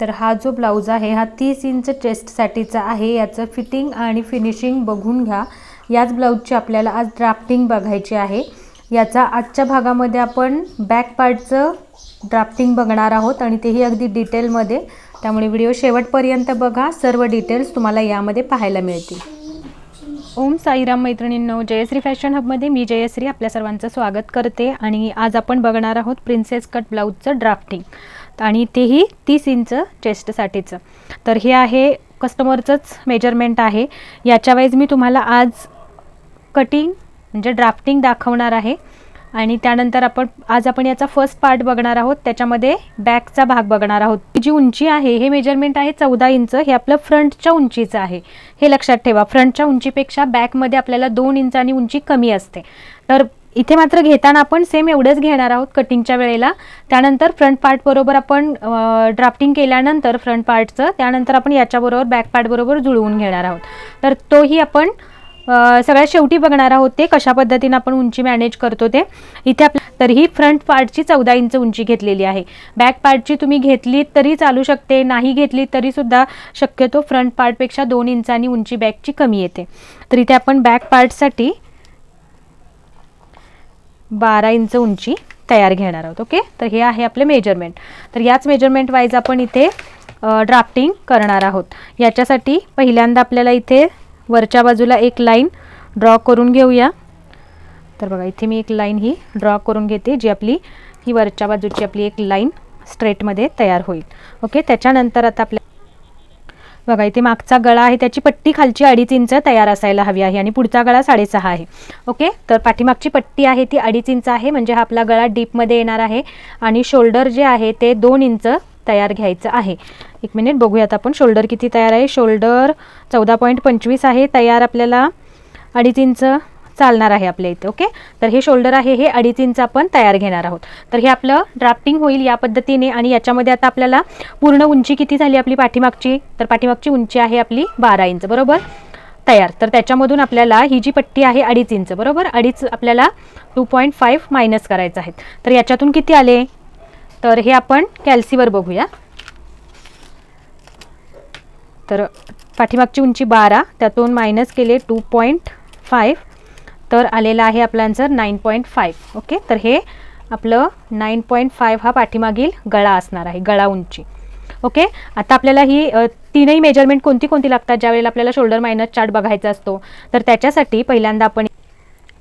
तर हा जो ब्लाऊज आहे हा तीस इंच चेस्टसाठीचा आहे. याचं फिटिंग आणि फिनिशिंग बघून घ्या. याच ब्लाऊजची आपल्याला आज ड्राफ्टिंग बघायची आहे. याचा आजच्या भागामध्ये आपण बॅक पार्टचं ड्राफ्टिंग बघणार आहोत आणि तेही अगदी डिटेलमध्ये त्यामुळे व्हिडिओ शेवटपर्यंत बघा. सर्व डिटेल्स तुम्हाला यामध्ये पाहायला मिळतील. ओम साईराम मैत्रिणींनो जयश्री फॅशन हबमध्ये मी जयश्री आपल्या सर्वांचं स्वागत करते आणि आज आपण बघणार आहोत प्रिन्सेस कट ब्लाऊजचं ड्राफ्टिंग आणि तेही तीस इंच चेस्टसाठीचं. तर हे आहे कस्टमरचंच मेजरमेंट आहे. याच्या मी तुम्हाला आज कटिंग म्हणजे ड्राफ्टिंग दाखवणार आहे. आणि त्यानंतर आपण आज आपण याचा फर्स्ट पार्ट बघणार आहोत. त्याच्यामध्ये बॅकचा भाग बघणार आहोत. जी उंची आहे हे मेजरमेंट आहे चौदा इंच. हे आपलं फ्रंटच्या उंचीचं आहे. हे लक्षात ठेवा फ्रंटच्या उंचीपेक्षा बॅकमध्ये आपल्याला दोन इंचानी उंची कमी असते. तर इथे मात्र घेताना आपण सेम एवढंच घेणार आहोत कटिंगच्या वेळेला. त्यानंतर फ्रंट पार्ट बरोबर आपण ड्राफ्टिंग केल्यानंतर फ्रंट पार्टचं त्यानंतर आपण याच्याबरोबर बॅक पार्ट बरोबर जुळवून घेणार आहोत. तर तोही आपण सगळ्यात शेवटी बघणार आहोत ते कशा पद्धतीने आपण उंची मॅनेज करतो ते. इथे आपल्या तर ही फ्रंट पार्टची चौदा इंच उंची घेतलेली आहे. बॅक पार्टची तुम्ही घेतली तरी चालू शकते नाही घेतली तरीसुद्धा शक्यतो फ्रंट पार्टपेक्षा दोन इंचांनी उंची बॅकची कमी येते. तर इथे आपण बॅक पार्टसाठी बारा इंच उंची तयार घेणार आहोत ओके? तर हे आहे आपले मेजरमेंट तर याच मेजरमेंट वाईज आपण इथे ड्राफ्टिंग करणार आहोत. याच्यासाठी पहिल्यांदा आपल्याला इथे वरच्या बाजूला एक लाईन ड्रॉ करून घेऊया. तर बघा इथे मी एक लाईन ही ड्रॉ करून घेते जी आपली ही वरच्या बाजूची आपली एक लाईन स्ट्रेटमध्ये तयार होईल. ओके? त्याच्यानंतर आता आपल्या बघा इथे मागचा गळा आहे त्याची पट्टी खालची अडीच इंच तयार असायला हवी आहे आणि पुढचा गळा साडेसहा आहे. ओके? तर पाठीमागची पट्टी आहे ती अडीच इंच आहे म्हणजे हा आपला गळा डीपमध्ये येणार आहे आणि शोल्डर जे आहे ते दोन इंच तयार घ्यायचं आहे. एक मिनिट बघूयात आपण शोल्डर किती तयार आहे. शोल्डर चौदा पॉईंट पंचवीस आहे तयार आपल्याला अडीच इंच चालणार आहे आपल्या इथे ओके तर हे शोल्डर आहे हे अडीच इंच आपण तयार घेणार आहोत. तर हे आपलं ड्राफ्टिंग होईल या पद्धतीने आणि याच्यामध्ये आता आपल्याला पूर्ण उंची किती झाली आपली पाठीमागची? तर पाठीमागची उंची आहे आपली बारा इंच बरोबर? तयार. तर त्याच्यामधून आपल्याला ही जी पट्टी आहे अडीच इंच बरोबर? अडीच आपल्याला टू पॉईंट फाईव्ह मायनस करायचं आहे. तर याच्यातून किती आले? तर हे आपण कॅल्सीवर बघूया. तर पाठीमागची उंची बारा त्यातून मायनस केले टू पॉईंट फाईव्ह तर आलेला आहे आपला answer nine point five okay तर हे आपलं नाईन पॉईंट फाईव्ह हा पाठीमागील गळा असणार आहे गळा उंची. ओके आता आपल्याला ही तीनही मेजरमेंट कोणती कोणती लागतात? ज्यावेळेला आपल्याला शोल्डर मायनस चार्ट बघायचा असतो तर त्याच्यासाठी पहिल्यांदा आपण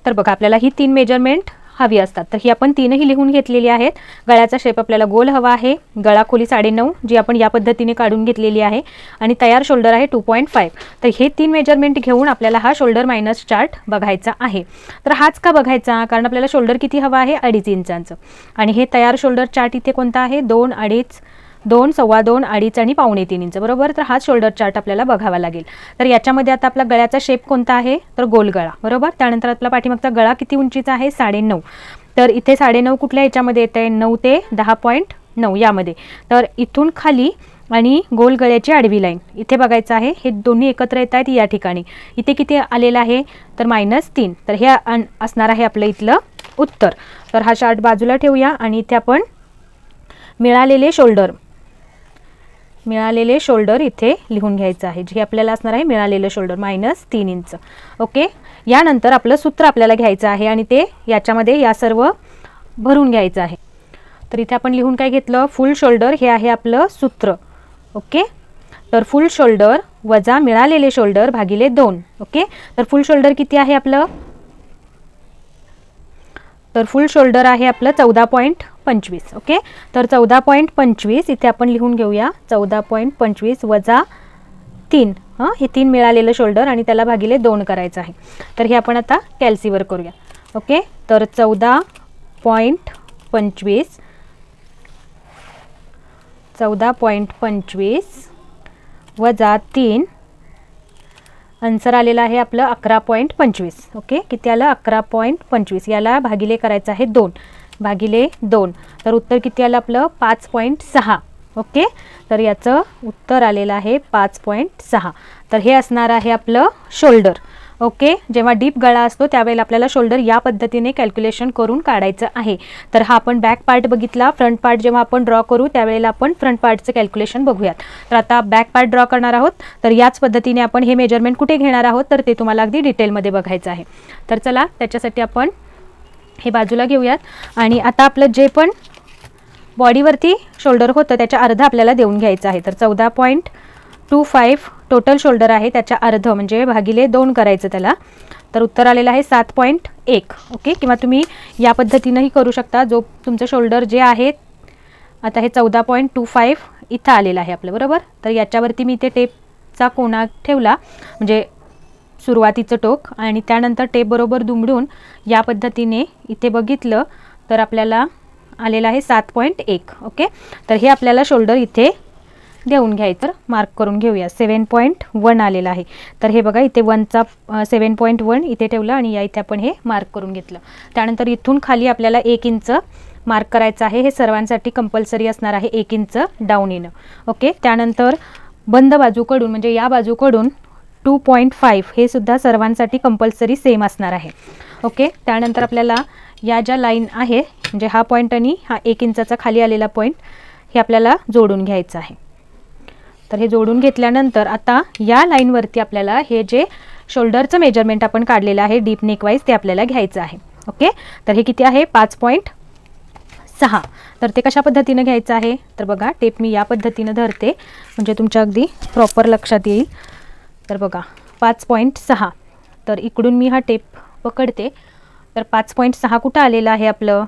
तर बघा आपल्याला ही तीन मेजरमेंट हवी असतात. तर ही आपण तीनही लिहून घेतलेली आहेत. गळ्याचा शेप आपल्याला गोल हवा आहे. गळा खोली साडेनऊ जी आपण या पद्धतीने काढून घेतलेली आहे. आणि तयार शोल्डर आहे टू पॉईंट फाईव्ह तर हे तीन मेजरमेंट घेऊन आपल्याला हा शोल्डर मायनस चार्ट बघायचा आहे. तर हाच का बघायचा? कारण आपल्याला शोल्डर किती हवा आहे? अडीच इंचांचं. आणि हे तयार शोल्डर चार्ट इथे कोणता आहे? दोन अडीच दोन सव्वा दोन अडीच आणि पावणे तीन इंच बरोबर? तर हाच शोल्डर चार्ट आपल्याला बघावा लागेल. तर याच्यामध्ये आता आपला गळ्याचा शेप कोणता आहे? तर गोल गळा. बरोबर? त्यानंतर आपला पाठीमागचा गळा किती उंचीचा आहे? साडेनऊ तर इथे साडेनऊ कुठल्या याच्यामध्ये येत आहे नऊ ते दहा पॉईंट नऊ यामध्ये. तर इथून खाली आणि गोल गळ्याची आडवी लाईन इथे बघायचं आहे. हे दोन्ही एकत्र येत आहेत या ठिकाणी. इथे किती आलेलं आहे? तर मायनस तीन. तर हे अन- असणार आहे आपलं इथलं उत्तर. तर हा शार्ट बाजूला ठेवूया आणि इथे आपण मिळालेले शोल्डर मिळालेले शोल्डर इथे लिहून घ्यायचं आहे. जे आपल्याला असणार आहे मिळालेलं शोल्डर मायनस तीन इंच ओके यानंतर आपलं सूत्र आपल्याला घ्यायचं आहे आणि ते याच्यामध्ये या सर्व भरून घ्यायचं आहे. तर इथे आपण लिहून काय घेतलं? फुल शोल्डर हे आहे आपलं सूत्र. ओके तर फुल शोल्डर वजा मिळालेले शोल्डर भागिले दोन. ओके तर फुल शोल्डर किती आहे आपलं? तर फुल शोल्डर आहे आपलं चौदा पॉईंट पंचवीस ओके? तर चौदा पॉईंट पंचवीस इथे आपण लिहून घेऊया. चौदा पॉईंट पंचवीस वजा तीन. हां? हे तीन मिळालेलं शोल्डर आणि त्याला भागिले दोन करायचं आहे. तर हे आपण आता कॅल्सीवर करूया. ओके? तर चौदा पॉईंट पंचवीस चौदा पॉईंट पंचवीस वजा तीन. आन्सर आलेलं आहे आपलं अकरा पॉईंट पंचवीस ओके? किती आलं? अकरा पॉईंट पंचवीस. याला भागिले करायचं आहे दोन. भागिले दोन. तर उत्तर किती आलं आपलं? पाच पॉईंट सहा. ओके? तर याचं उत्तर आलेलं आहे पाच पॉईंट सहा. तर हे असणार आहे आपलं शोल्डर. ओके? जेव्हा डीप गळा असतो त्यावेळेला आपल्याला शोल्डर या पद्धतीने कॅल्क्युलेशन करून काढायचं आहे. तर हा आपण बॅक पार्ट बघितला. फ्रंट पार्ट जेव्हा आपण ड्रॉ करू त्यावेळेला आपण फ्रंट पार्टचं कॅल्क्युलेशन बघूयात. तर आता बॅक पार्ट ड्रॉ करणार आहोत. तर याच पद्धतीने आपण हे मेजरमेंट कुठे घेणार आहोत? तर ते तुम्हाला अगदी डिटेलमध्ये बघायचं आहे. तर चला त्याच्यासाठी आपण हे बाजूला घेऊयात. आणि आता आपलं जे पण बॉडीवरती शोल्डर होतं त्याच्या अर्ध आपल्याला देऊन घ्यायचं आहे. तर चौदा point two five total shoulder आहे त्याच्या अर्ध म्हणजे भागिले दोन करायचं त्याला. तर उत्तर आलेलं आहे सात पॉईंट एक ओके किंवा तुम्ही या पद्धतीनंही करू शकता. जो तुमचं शोल्डर जे आहे आता हे चौदा पॉईंट टू फाईव्ह इथं आलेलं आहे आपलं बरोबर? तर याच्यावरती मी इथे टेपचा कोणा ठेवला. म्हणजे सुरुवातीचं टोक आणि त्यानंतर टेप बरोबर दुमडून या पद्धतीने इथे बघितलं तर आपल्याला आलेलं आहे सात पॉईंट एक ओके तर हे आपल्याला शोल्डर इथे देऊन घ्यायचं. मार्क करून घेऊया. सेवन पॉईंट वन आलेलं आहे. तर हे बघा इथे वनचा सेवन पॉईंट वन इथे ठेवलं आणि या इथे आपण हे मार्क करून घेतलं. त्यानंतर इथून खाली आपल्याला एक इंच मार्क करायचं आहे. हे सर्वांसाठी कंपल्सरी असणार आहे एक इंच डाऊन येणं. ओके त्यानंतर बंद बाजूकडून म्हणजे या बाजूकडून टू पॉईंट फाईव्ह हे सुद्धा सर्वांसाठी कंपल्सरी सेम असणार आहे. ओके त्यानंतर आपल्याला या ज्या लाईन आहे म्हणजे हा पॉईंट आणि हा एक इंचाचा खाली आलेला पॉईंट हे आपल्याला जोडून घ्यायचं आहे. तर हे जोडून घेतल्यानंतर आता या लाईनवरती आपल्याला हे जे शोल्डरचं मेजरमेंट आपण काढलेलं आहे डीप नेकवाईज ते आपल्याला घ्यायचं आहे. ओके तर हे किती आहे? पाच पॉईंट सहा. तर ते कशा पद्धतीनं घ्यायचं आहे? तर बघा टेप मी या पद्धतीनं धरते. म्हणजे तुमच्या अगदी प्रॉपर लक्षात येईल. तर बघा पाच पॉईंट सहा. तर इकडून मी हा टेप पकडते. तर पाच पॉईंट सहा कुठं आलेलं आहे आपलं?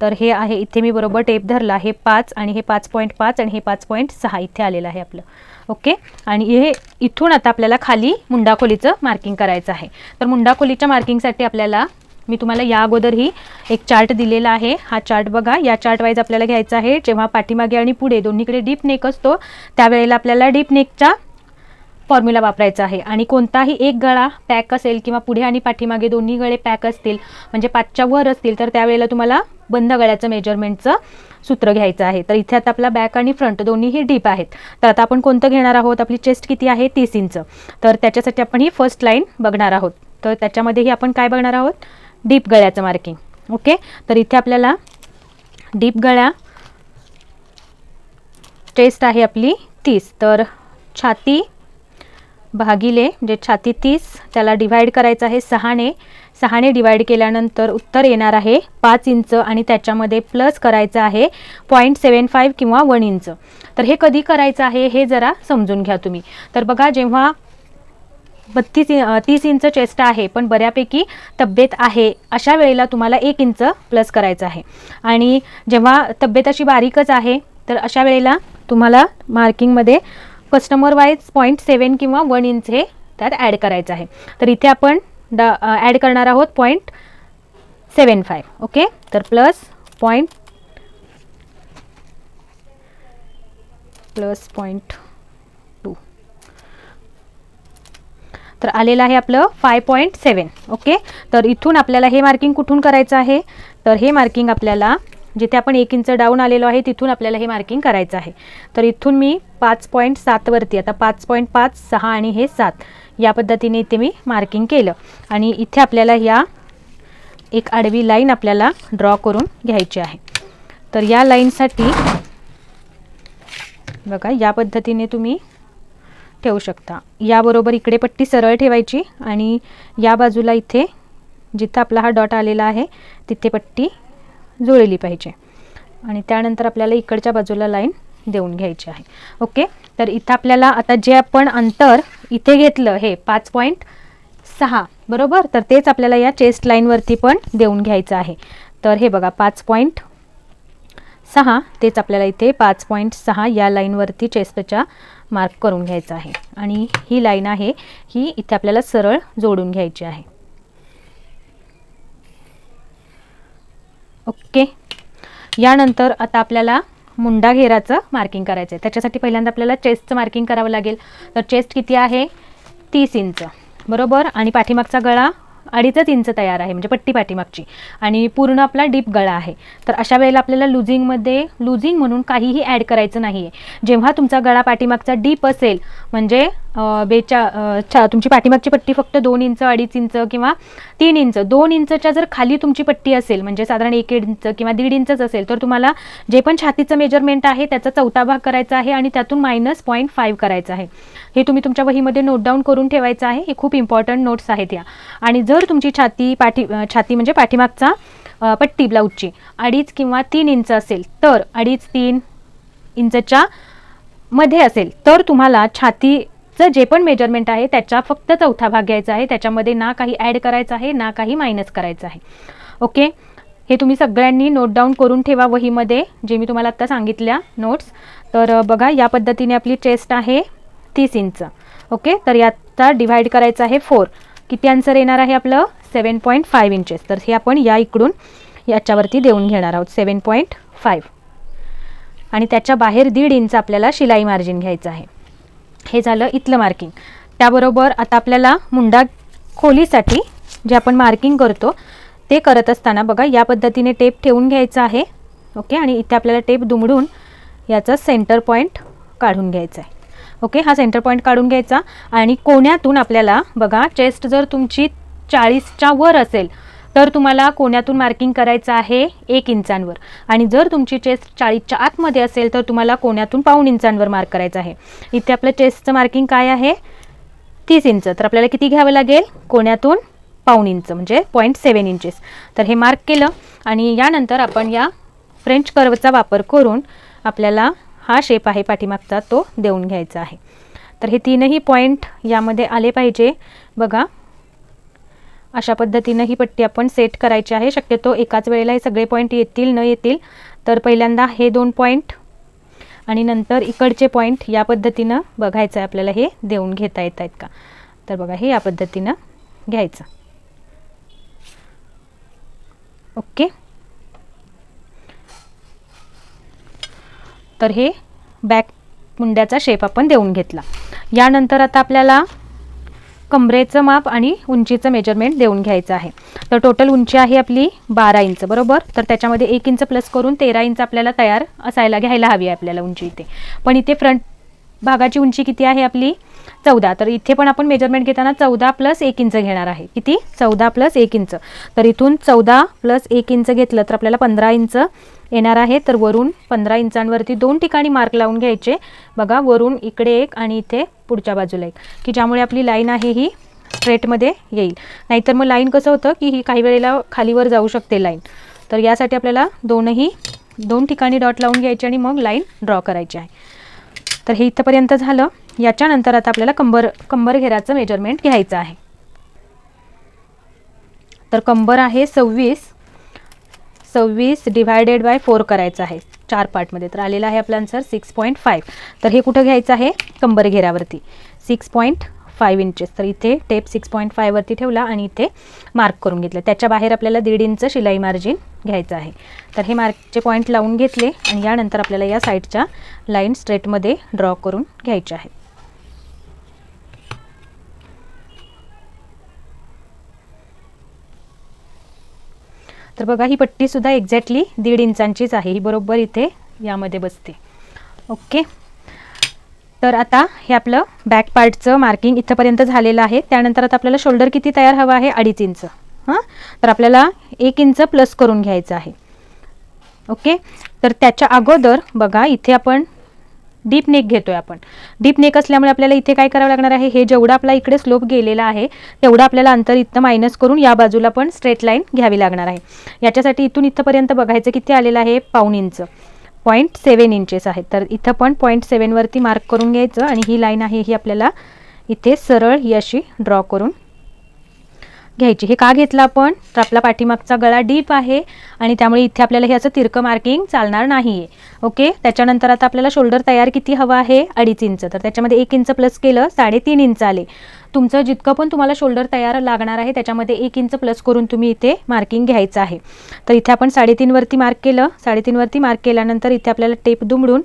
तर हे आहे इथे मी बरोबर टेप धरला. हे पाच आणि हे पाच पॉईंट पाच आणि हे पाच पॉईंट सहा इथे आलेलं आहे आपलं. ओके आणि हे इथून आता आपल्याला खाली मुंडाखोलीचं मार्किंग करायचं आहे. तर मुंडाखोलीच्या मार्किंगसाठी आपल्याला मी तुम्हाला या अगोदरही एक चार्ट दिलेला आहे. हा चार्ट बघा. या चार्ट वाईज आपल्याला घ्यायचा आहे. जेव्हा पाठीमागे आणि पुढे दोन्हीकडे डीप नेक असतो त्यावेळेला आपल्याला डीप नेकच्या फॉर्म्युला वापरायचा आहे. आणि कोणताही एक गळा पॅक असेल किंवा पुढे आणि पाठीमागे दोन्ही गळे पॅक असतील म्हणजे पाचच्या वर असतील तर त्यावेळेला तुम्हाला बंद गळ्याचं मेजरमेंटचं सूत्र घ्यायचं आहे. तर इथे आता आपला बॅक आणि फ्रंट दोन्हीही डीप आहेत. तर आता आपण कोणतं घेणार आहोत? आपली चेस्ट किती आहे? तीस इंच तर त्याच्यासाठी आपण ही फर्स्ट लाईन बघणार आहोत. तर त्याच्यामध्येही आपण काय बघणार आहोत? डीप गळ्याचं मार्किंग ओके तर इथे आपल्याला डीप गळ्या चेस्ट आहे आपली तीस. तर छाती भागिले म्हणजे छाती तीस त्याला डिव्हाइड करायचं आहे सहाने. सहाने डिवाइड केल्यानंतर उत्तर येणार आहे पाच इंच आणि त्याच्यामध्ये प्लस करायचं आहे पॉईंट सेवन फाईव्ह किंवा वन इंच तर हे कधी करायचं आहे हे जरा समजून घ्या तुम्ही. तर बघा जेव्हा बत्तीस तीस इंच चेस्ट आहे पण बऱ्यापैकी तब्येत आहे अशा वेळेला तुम्हाला एक इंच प्लस करायचं आहे. आणि जेव्हा तब्येत अशी बारीकच आहे तर अशा वेळेला तुम्हाला मार्किंगमध्ये कस्टमर वाईज पॉईंट सेवन किंवा वन इंच हे त्यात ॲड करायचं आहे. तर इथे आपण ड ॲड करणार आहोत पॉईंट सेवन फाईव्ह ओके तर plus point plus point two तर आलेलं आहे आपलं फाय पॉईंट सेवन ओके तर इथून आपल्याला हे मार्किंग कुठून करायचं आहे? तर हे मार्किंग आपल्याला जिथे आपण एक इंच डाऊन आलेलो आहे तिथून आपल्याला हे मार्किंग करायचं आहे. तर इथून मी पाच पॉईंट सातवरती आता पाच पॉईंट पाच सहा आणि हे सात या पद्धतीने इथे मी मार्किंग केलं. आणि इथे आपल्याला या एक आडवी लाईन आपल्याला ड्रॉ करून घ्यायची आहे. तर या लाईनसाठी बघा या पद्धतीने तुम्ही ठेवू शकता. याबरोबर इकडे पट्टी सरळ ठेवायची आणि या बाजूला इथे जिथं आपला हा डॉट आलेला आहे तिथे पट्टी जुळली पाहिजे. आणि त्यानंतर आपल्याला इकडच्या बाजूला लाईन देऊन घ्यायची आहे. ओके तर इथं आपल्याला आता जे आपण अंतर इथे घेतलं हे पाच पॉईंट सहा बरोबर? तर तेच आपल्याला या चेस्ट लाईनवरती पण देऊन घ्यायचं आहे. तर हे बघा पाच पॉईंट सहा तेच आपल्याला इथे पाच पॉईंट सहा या लाईनवरती चेस्टच्या मार्क करून घ्यायचं आहे. आणि ही लाईन आहे ही इथे आपल्याला सरळ जोडून घ्यायची आहे. ओके. यानंतर आता आपल्याला मुंडा घेराचं मार्किंग करायचं आहे. त्याच्यासाठी पहिल्यांदा आपल्याला चेस्टचं मार्किंग करावं लागेल. तर चेस्ट किती आहे? तीस इंच. बरोबर? आणि पाठीमागचा गळा अडीचच इंच तयार आहे. म्हणजे पट्टी पाठीमागची. आणि पूर्ण आपला डीप गळा आहे. तर अशा वेळेला आपल्याला लुझिंगमध्ये लुझिंग म्हणून काहीही ॲड करायचं नाही आहे जेव्हा तुमचा गळा पाठीमागचा डीप असेल म्हणजे बेचा छा तुमची पाठीमागची पट्टी फक्त दोन इंच अडीच इंच किंवा तीन इंच. दोन इंचच्या जर खाली तुमची पट्टी असेल म्हणजे साधारण एक इंच किंवा दीड इंचच असेल तर तुम्हाला जे पण छातीचं मेजरमेंट आहे त्याचा चौथा भाग करायचा आहे आणि त्यातून मायनस पॉईंट फाईव्ह करायचं आहे. हे तुम्ही तुमच्या वहीमध्ये नोट डाऊन करून ठेवायचं आहे. हे खूप इम्पॉर्टंट नोट्स आहेत या. आणि जर तुमची छाती पाठी छाती म्हणजे पाठीमागचा पट्टी ब्लाऊजची अडीच किंवा तीन इंच असेल तर अडीच तीन इंचच्या मध्ये असेल तर तुम्हाला छाती छातीचं जे पण मेजरमेंट आहे त्याचा फक्त चौथा भाग घ्यायचा आहे. त्याच्यामध्ये ना काही ॲड करायचं आहे ना काही मायनस करायचं आहे. ओके हे तुम्ही सगळ्यांनी नोट डाऊन करून ठेवा वहीमध्ये जे मी तुम्हाला आत्ता सांगितल्या नोट्स तर बघा या पद्धतीने आपली चेस्ट आहे तीस इंच ओके तर याचा डिव्हाइड करायचं आहे फोर किती आन्सर येणार आहे आपलं? सेवन पॉईंट फाईव्ह इंचेस तर हे आपण या इकडून याच्यावरती देऊन घेणार आहोत. सेवन पॉईंट फाईव्ह आणि त्याच्या बाहेर दीड इंच आपल्याला शिलाई मार्जिन घ्यायचं आहे. हे झालं इथलं मार्किंग त्याबरोबर आता आपल्याला मुंडा खोलीसाठी जे आपण मार्किंग करतो ते करत असताना बघा या पद्धतीने टेप ठेवून घ्यायचा आहे. ओके आणि इथे आपल्याला टेप दुमडून याचा सेंटर पॉईंट काढून घ्यायचा आहे. ओके हा सेंटर पॉईंट काढून घ्यायचा. आणि कोण्यातून आपल्याला बघा चेस्ट जर तुमची चाळीसच्या वर असेल तर तुम्हाला कोण्यातून मार्किंग करायचं आहे? एक इंचांवर. आणि जर तुमची चेस्ट चाळीसच्या आतमध्ये असेल तर तुम्हाला कोण्यातून पाऊण इंचांवर मार्क करायचं आहे. इथे आपलं चेस्टचं मार्किंग काय आहे? तीस इंच. तर आपल्याला किती घ्यावं लागेल? कोण्यातून पाऊण इंच म्हणजे पॉईंट सेवन इंचेस तर हे मार्क केलं. आणि यानंतर आपण या फ्रेंच कर्वचा वापर करून आपल्याला हा शेप आहे पाठीमागचा तो देऊन घ्यायचा आहे. तर हे तीनही पॉईंट यामध्ये आले पाहिजे. बघा अशा पद्धतीनं ही पट्टी आपण सेट करायची आहे. शक्यतो एकाच वेळेला हे सगळे पॉईंट येतील न येतील. तर पहिल्यांदा हे दोन पॉईंट आणि नंतर इकडचे पॉईंट या पद्धतीनं बघायचं आहे आपल्याला हे देऊन घेता येत आहेत का? तर बघा हे या पद्धतीनं घ्यायचं. ओके. तर हे बॅक मुंड्याचा शेप आपण देऊन घेतला. यानंतर आता आपल्याला कमरेचं माप आणि उंचीचं मेजरमेंट देऊन घ्यायचं आहे. तर टोटल उंची आहे आपली बारा इंच बरोबर? तर त्याच्यामध्ये एक इंच प्लस करून तेरा इंच आपल्याला तयार असायला घ्यायला हवी आहे आपल्याला उंची इथे. पण इथे फ्रंट भागाची उंची किती आहे आपली? चौदा. तर इथे पण आपण मेजरमेंट घेताना चौदा प्लस एक इंच घेणार आहे. किती? चौदा प्लस एक इंच. तर इथून चौदा प्लस एक इंच घेतलं तर आपल्याला पंधरा इंच येणार आहे तर वरून पंधरा इंचांवरती दोन ठिकाणी मार्क लावून घ्यायचे. बघा वरून इकडे एक आणि इथे पुढच्या बाजूला एक. की ज्यामुळे आपली लाईन आहे ही स्ट्रेटमध्ये येईल. नाहीतर मग लाईन कसं होतं की ही काही वेळेला खालीवर जाऊ शकते लाईन. तर यासाठी आपल्याला दोनही दोन ठिकाणी डॉट लावून घ्यायचे आणि मग लाईन ड्रॉ करायची आहे. तर हे इथंपर्यंत झालं. याच्यानंतर आता आपल्याला कंबर कंबर घेराचं मेजरमेंट घ्यायचं आहे. तर कंबर आहे सव्वीस सव्वीस डिवायडेड बाय फोर करायचं आहे. चार पार्टमध्ये तर आलेला आहे आपला आन्सर सिक्स पॉईंट फाईव्ह तर हे कुठं घ्यायचं आहे? कंबर घेरावरती. सिक्स पॉईंट फाईव्ह इंचेस तर इथे टेप सिक्स पॉईंट फायवरती ठेवला आणि इथे मार्क करून घेतलं. त्याच्या बाहेर आपल्याला दीड इंच शिलाई मार्जिन घ्यायचं आहे. तर हे मार्कचे पॉईंट लावून घेतले आणि यानंतर आपल्याला या साईडच्या लाईन स्ट्रेटमध्ये ड्रॉ करून घ्यायच्या आहेत तर बघा ही पट्टीसुद्धा एक्झॅक्टली दीड इंचांचीच आहे. ही बरोबर इथे यामध्ये बसते. ओके तर आता हे आपलं बॅक पार्टचं मार्किंग इथंपर्यंत झालेलं आहे. त्यानंतर आता आपल्याला शोल्डर किती तयार हवा आहे? अडीच इंच. हां? तर आपल्याला एक इंच प्लस करून घ्यायचं आहे. ओके तर त्याच्या अगोदर बघा इथे आपण डीप नेक घेतोय आपण. डीप नेक असल्यामुळे आपल्याला इथे काय करावं लागणार आहे? हे जेवढं आपला इकडे स्लोप गेलेला आहे तेवढं आपल्याला अंतर इथं मायनस करून या बाजूला पण स्ट्रेट लाईन घ्यावी लागणार आहे. याच्यासाठी इथून इथंपर्यंत बघायचं किती आलेलं आहे? पाऊण इंच. पॉईंट सेवन इंचेस आहेत तर इथं पण पॉईंट सेवनवरती मार्क करून घ्यायचं आणि ही लाईन आहे ही आपल्याला इथे सरळ ही अशी ड्रॉ करून घ्यायची. हे का घेतलं आपण? तर आपला पाठीमागचा गळा डीप आहे आणि त्यामुळे इथे आपल्याला हे असं तिरकं मार्किंग चालणार नाही आहे ओके त्याच्यानंतर आता आपल्याला शोल्डर तयार किती हवं आहे? अडीच इंच. तर त्याच्यामध्ये एक इंच प्लस केलं साडेतीन इंच आले. तुमचं जितकं पण तुम्हाला शोल्डर तयार लागणार आहे त्याच्यामध्ये एक इंच प्लस करून तुम्ही इथे मार्किंग घ्यायचं आहे. तर इथे आपण साडेतीनवरती मार्क केलं. साडेतीनवरती मार्क केल्यानंतर इथे आपल्याला टेप दुमडून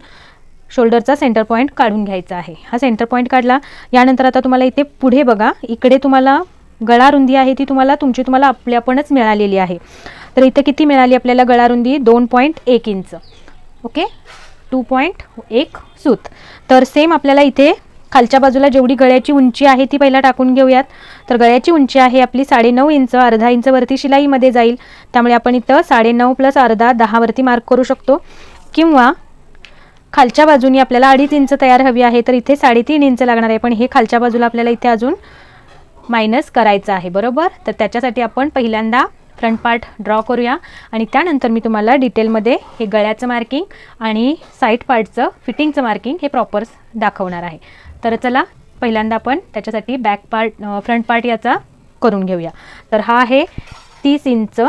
शोल्डरचा सेंटर पॉईंट काढून घ्यायचा आहे. हा सेंटर पॉईंट काढला. यानंतर आता तुम्हाला इथे पुढे बघा. इकडे तुम्हाला गळारुंदी आहे ती तुम्हाला तुमची तुम्हाला आपल्यापणच मिळालेली आहे. तर इथं किती मिळाली आपल्याला गळारुंदी? दोन पॉईंट एक इंच. ओके टू पॉईंट एक सूत. तर सेम आपल्याला इथे खालच्या बाजूला जेवढी गळ्याची उंची आहे ती पहिला टाकून घेऊयात. तर गळ्याची उंची आहे आपली साडेनऊ इंच अर्धा इंच वरती शिलाईमध्ये जाईल. त्यामुळे आपण इथं साडेनऊ प्लस अर्धा दहावरती मार्क करू शकतो. किंवा खालच्या बाजूनी आपल्याला अडीच इंच तयार हवी आहे तर इथे साडेतीन इंच लागणार आहे. पण हे खालच्या बाजूला आपल्याला इथे अजून मायनस करायचं आहे बरोबर? तर त्याच्यासाठी आपण पहिल्यांदा फ्रंट पार्ट ड्रॉ करूया. आणि त्यानंतर मी तुम्हाला डिटेलमध्ये हे गळ्याचं मार्किंग आणि साईड पार्टचं फिटिंगचं मार्किंग हे प्रॉपर दाखवणार आहे. तर चला पहिल्यांदा आपण त्याच्यासाठी बॅक पार्ट फ्रंट पार्ट याचा करून घेऊया. तर हा आहे तीस इंच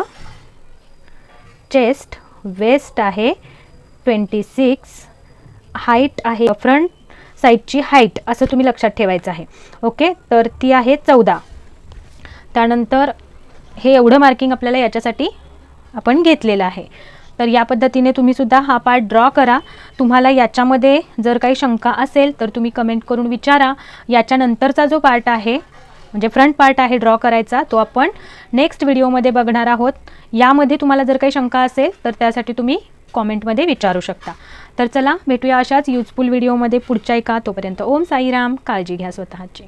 चेस्ट वेस्ट आहे ट्वेंटी सिक्स हाईट आहे फ्रंट साईडची हाईट असं तुम्ही लक्षात ठेवायचं आहे. ओके? तर ती आहे चौदा. त्यानंतर हे एवढं मार्किंग आपल्याला याच्यासाठी आपण घेतलेलं आहे. तर या पद्धतीने तुम्ही सुद्धा हा पार्ट ड्रॉ करा. तुम्हाला याच्यामध्ये जर काही शंका असेल तर तुम्ही कमेंट करून विचारा. याच्यानंतरचा जो पार्ट आहे म्हणजे फ्रंट पार्ट आहे ड्रॉ करायचा तो आपण नेक्स्ट व्हिडिओमध्ये बघणार आहोत. यामध्ये तुम्हाला जर काही शंका असेल तर त्यासाठी तुम्ही कॉमेंटमध्ये विचारू शकता. तर चला भेटूया अशाच युजफुल व्हिडिओमध्ये पुढच्या एका तोपर्यंत ओम साईराम काळजी घ्या स्वतःची.